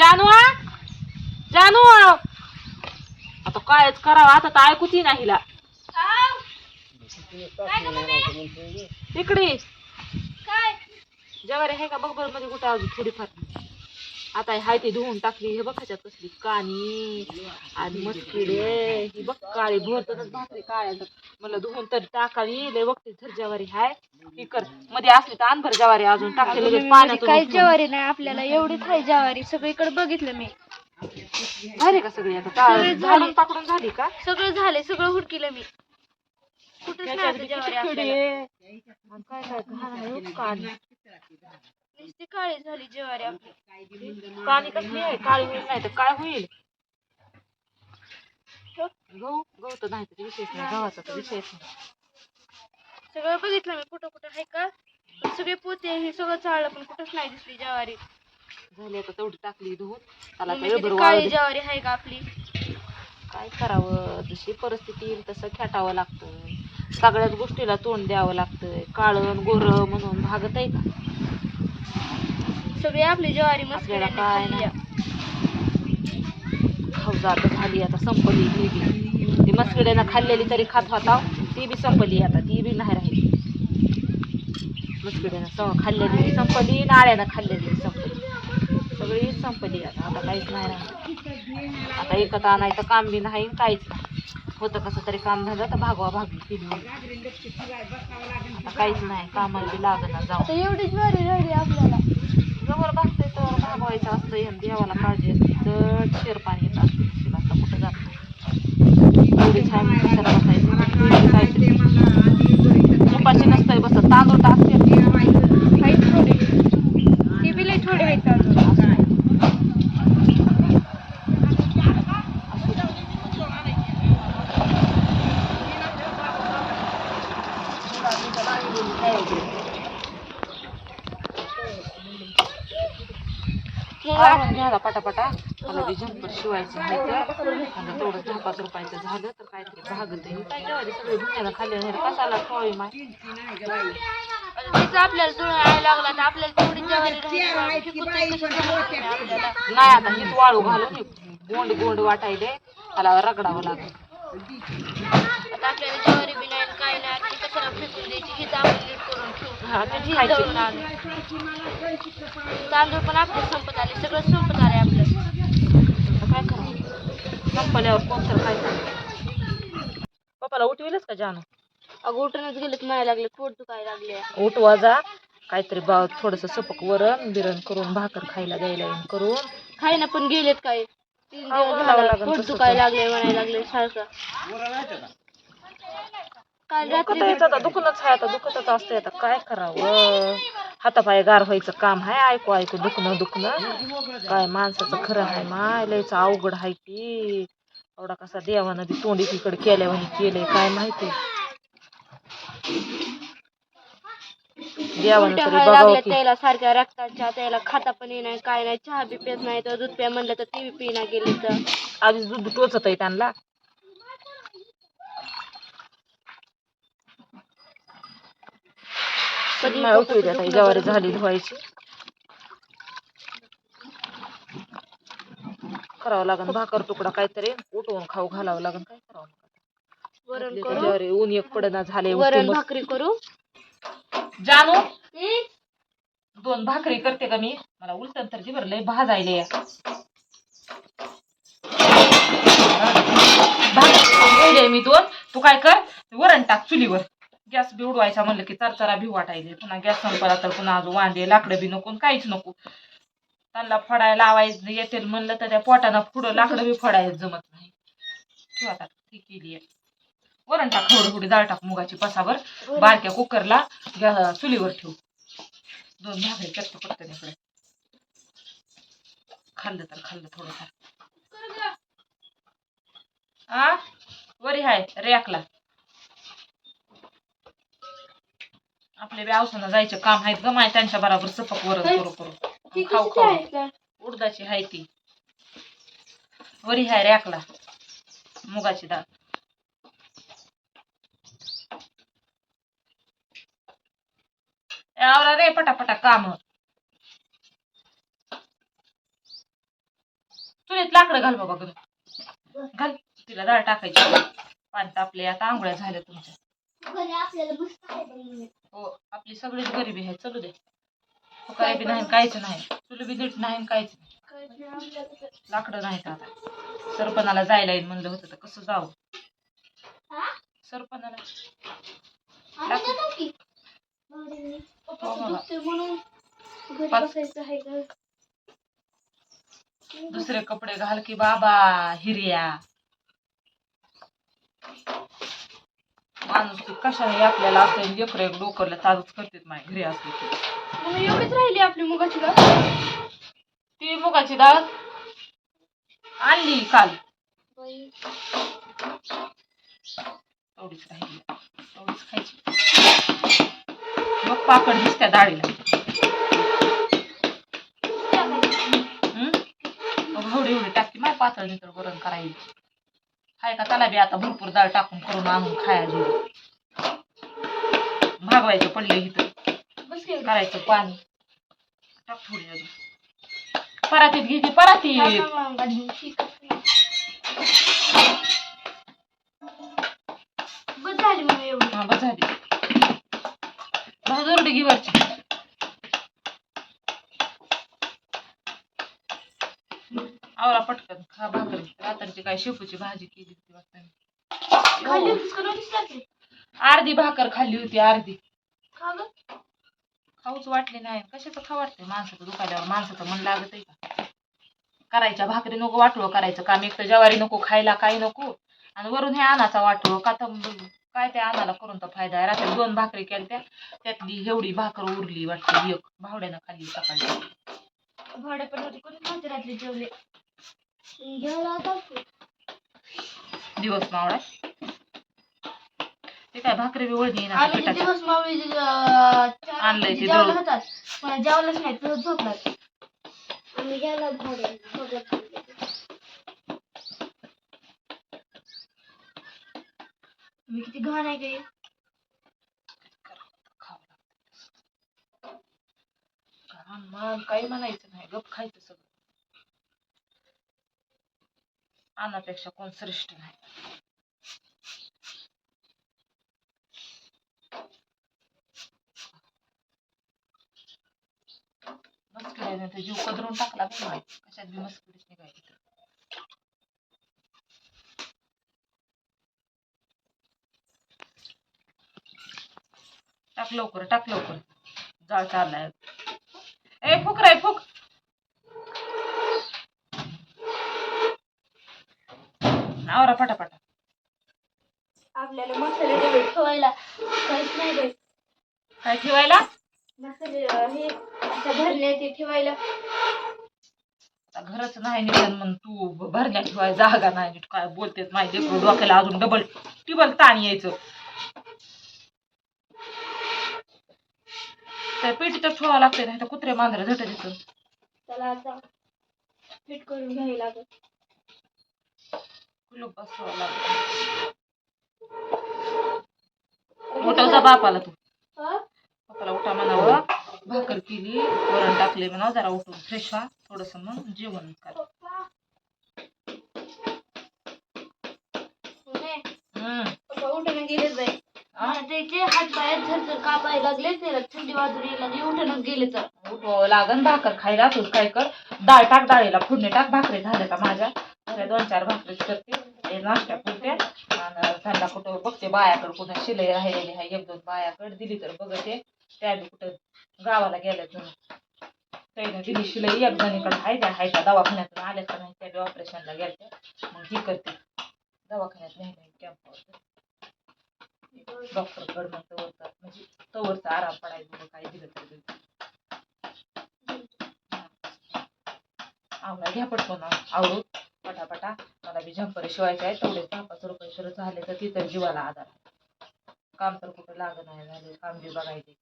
जानू आ? जानू! आता कायच करावं आता तर ऐकूच नाही हिला. तिकडे काय ज्वारी आहे का? बघ बरं मध्ये कुठं अजून थोडीफार. आता हाय ती धुवून टाकली हे बघ ह्याच्यात कसली कानी आणि मस्किडे ही बघ काळी भरतच भाकरी काळ्या मला धुवून तर टाकावी लय बघते धर ज्वारी हाय ती कर मध्ये असली तर आणभर ज्वारी अजून लगेच पाण्यातून काही उचलून. ज्वारी नाही आपल्याला एवढीच आहे ज्वारी सगळीकडे बघितलं मी झाली का सगळी आता झाली. झाडून पाकडून झाली का सगळं झालंय सगळं हुडकिलं मी. आणि काय काय हो, नुसती काळी झाली ज्वारी आपली. कानी कसली आहे? काळी होईल नाही तर काय होईल. गहू गहू तर नाही तर विशेष नाही. गव्हाचा तर विषयच नाही. सगळं बघितलं मी कुठं कुठं आहे का? पण सगळे पोते हे सगळं चाललं पण कुठंच नाही दिसली ज्वारी. झाली आता तेवढी टाकली धुवून. त्याला मम्मी तर किती एवढं काळी. ज्वारी आहे का आपली? काय करावं? जशी परिस्थिती येईल तसं खेटावं लागतं. सगळ्याच गोष्टीला तोंड द्यावं लागतं काळण गोर म्हणून भागत आहे का? सगळी आपली ज्वारी आपल्याला काय नाही. झाली आता संपली ती बी. ती मस्किड्यानं खाल्लेली तरी खात होता ती बी संपली आता ती बी नाही राहिली. मस्किड्यानं खाल्लेली संपली नाळ्यानं खाल्लेली संपली. सगळी संपली आता आता काहीच नाही राहिलं आता एकत आणायचं काम बी नाही काहीच नाही. होतं कसं तरी काम झालं तर भागवा भागली केली. काहीच नाही कामाला बी लागणार जाऊ. तर एवढी ज्वारी राहिली आपल्याला. जवळ भागतंय तर भागवायचं असतं आणि देवाला काळजी असते तर शेर पाणी येत असते तिला आता कुठं जात नाही. बसायचं. उपाशी नसतंय बसत. तांदूळ टाकते आहेत थोडी ती बी लई थोडी आहेत अजून आवरून घ्यायला पटापटा. मला बी झंपर शिवायचं आहे ते. आणि तेवढं दहा पाच रुपयाचं झालं तर काहीतरी भागत आहे काय सगळे खाल्ले कसाला माय? तिचं आपल्याला लागला तर आपल्याला नाही आता हीच वाळू घालून हे गोंड गोंड वाटायले. त्याला रगडावं लागेल. आता आपल्याला ज्वारी बी नाही काय नाही कशाला फेकून द्यायची? हीच आपण करून ठेवू हा, खायची. तांदूळ पण आपले संपत आले. सगळं संपत आले आपलं. आता काय करावं? संपल्यावर कोण तर काय करावं? पप्पाला उठविलच का जानू? अगं उठूनच गेले तर मला लागले पोट दुखायला लागले. उठवा जा. काहीतरी बा थोडस सपक वरण बिरण करून भाकर खायला द्यायला येईन करून. खाय ना पण गेलेत काय? तीन दिवस झालं पोट दुखायला लागले म्हणायला लागले सारखं. काल रात्री दुखत यायचं आता दुखणंच आहे आता दुखतच असते आता. काय करावं? हातापाय गार व्हायचं काम आहे. ऐकू ऐकू दुखणं दुखणं. काय माणसाचं खरं आहे माय लयच अवघड आहे की एवढा कसा देवानं ती तोंड एकीकडे केल्यावानी केलंय. काय माहिती? देवानं उलट्या तरी व्हायला बघावं लागल्या की. त्याला सारख्या रक्ताच्या त्याला खाता पण नाही काय नाही चहा बी पेत नाही. तर दूध प्या म्हणलं तर ती बी पिना गेली तर. आधीच दूध टोचत आहे त्यांना. ज्वारी बरं झाली धुवायची. करावं लागन भाकर तुकडा काहीतरी उठवून खाऊ घालावं लागन काय करावं वरण आपली करू? ज्वारी ऊन एक पडना झाले वरण भाकरी करू? जानू? दोन भाकरी करते का मी? मला उलटन तर जी लय भाजायले या भाकरी मी दोन. तू काय कर वरण टाक चुलीवर. गॅस बी उडवायचा म्हणलं की चरचरा भी वाटायचे. पुन्हा गॅस संपला तर पुन्हा अजून वांदे लाकडं बी नको आणि काहीच नको. त्यांना फडायला लावायचं येतील म्हणलं तर त्या पोटानं पुढं लाकडं बी फडायला जमत नाही. ठेवा आता ती केली आहे वरण टाक थोडी थोडी डाळ टाक मुगाची पसावर. बारक्या कुकरला गॅ- चुलीवर ठेवू. दोन भाकरी करते पटकन इकडे. खाल्लं तर खाल्लं थोडंफार. आ? वरी हाय रॅकला आपले बी जायचे काम आहेत ग माय त्यांच्या बरोबर सपक वरण करू करू. खाऊ खाऊ. उडदाची हाय ती. वरी हाय रॅकला मुगाची डाळ. आवरा रे पटापटा काम. चुलीत लाकडं घाल बाबा गं. घाल तिला डाळ टाकायची. पाणी तापले आता आंघोळ्या झाल्या तुमच्या. हो आपली सगळीच गरिबी आहे चलू दे काय बी नाही काहीच नाही चुली बी नीट नाही काहीच नाही काहीच नाही. लाकडं नाहीत आता सरपणाला जायला येईल म्हणलं होतं तर कसं जाऊ हा? सरपणाला की. हो. दुसरे कपडे घाल की बाबा हिर्या माणूस कशाने आपल्याला असं लेकर एक डोकरला ताजच करतात माय घरी असले की. मग एवढीच राहिली आपली मुगाची डाळ? ती मुगाची डाळ आणली काल. बाई. तेवढीच राहिली. तेवढीच खायची. मग पाकड दिसत्या डाळीला. हम्म? मग एवढी एवढी टाकी माय पातळ नितर वरण करायची हाय का? त्याला बी आता भरपूर डाळ टाकून करून आणून खायला भागवायचं पडलं इथं. करायचं पाणी. टाक थोडी अजून. परातीत घे की परातीत. बस झाली मग एवढी. हा बस झाली. भाजूरडी घे वरची. आवरा पटकन. खा भाकरी. रात्रीची काय शेपूची भाजी केली होती वाटतं. अर्धी भाकर खाल्ली होती अर्धी. खाऊच वाटली नाही. कशाचं खा वाटते माणसाचं दुखाल्यावर माणसाचं मन लागत आहे का? करायच्या भाकरी नको वाटवं करायचं काम. एक तर ज्वारी नको खायला काही नको. आणि वरून हे अनाचा वाटवं का तर काय त्या अनाला करून तर फायदा आहे. रात्री दोन भाकरी केल्या त्यातली एवढी भाकर उरली वाटते एक. भावड्यानं खाल्ली सकाळी. भाडे पण होते. कोणी रात्री जेवले? दिवस मावळा. ते काय भाकरी बी वळणी ना आम्ही ते पिठाची. दिवस मावळी जे, अं, चार आणलंय ते जेवला दळून. जेवलंच नाही आम्ही भाडे मी किती घाण आहे लागतं. घाण मान काही म्हणायचं नाही. गप खायचं सगळं. अन्नापेक्षा कोण श्रेष्ठ नाही. मस्किडीने जीव कदरून टाकला पण माय कशात बी मस्किडीच निघायची तर. टाक लवकर टाक लवकर. जाळ चाललाय. ए फुक रे फुक. आवरा पटापटा आपल्याला मसाले डबे ठेवायला काहीच नाही रे काय ठेवायला? मसाले अं, हे अशा भरल्या ते ठेवायला. आता घरच नाही निघन मग तू भ- भरल्या ठेवाय जागा नाही नीट. काय बोलतेस माहिती लेकरं डोक्याला अजून डबल टिबल ताण यायचं. त्या पेटीत ठेवावं लागते नाही तर कुत्रे मांजरे झट देतं त्याला आता फिट करून घ्यायला लागत कुलूप बसवावं लागतं उठवचा बापाला तू? पप्पाला उठा म्हणावं. भाकर केली वरण टाकले म्हणा जरा उठून फ्रेश व्हा. थोडस मग जेवण कर. उठून गेलेच बाई? त्याचे हात पाय झरझर कापायला लागले त्याला थंडी वाजून यायला लागली उठून गेले तर. उठवावं लागन भाकर खायला तूच काय कर. डाळ टाक डाळीला फोडणी टाक भाकरी झाल्या का माझ्या? माझ्या दोन चार भाकरी करते. ते नाश्त्या पुरते. आणि त्यांना कुठं बघते बायाकडे कुठं शिलाई राहिलेली आहे एक दोन बायाकडे दिली तर बघते. त्या बी कुठं गावाला गेल्या तर त्याने दिली शिलाई एक जणीकडे आहे त्या आहे त्या दवाखान्यातून आल्या तर नाही त्या बी ऑपरेशनला गेल्या मग ही करते. दवाखान्यात नाही नाही कॅम्पावर डॉक्टरकडे मग तवरचा म्हणजे तवरचा आराम पडायचा काय दिलं तर दिलं. आवडा घ्या पटकन आवडून पटापटा मला बी झंपर शिवायचे आहे तेवढे दहा पाच रुपये सुरू झाले तर ती तर जीवाला आधार. काम तर कुठं लागत नाही झाले. काम बी बघायचे.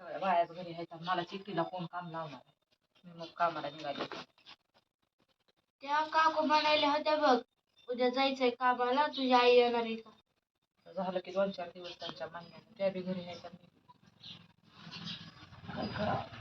सगळ्या बायाच घरी आहेत. मला चिठ्ठीला कोण काम लावणार मी मग कामाला निघाले. त्या काकू म्हणायला होत्या बघ उद्या जायचंय कामाला. तुझी आई येणार आहे का? झालं की दोन चार दिवस त्यांच्या महिन्याने त्या बी घरी आणि काय करावं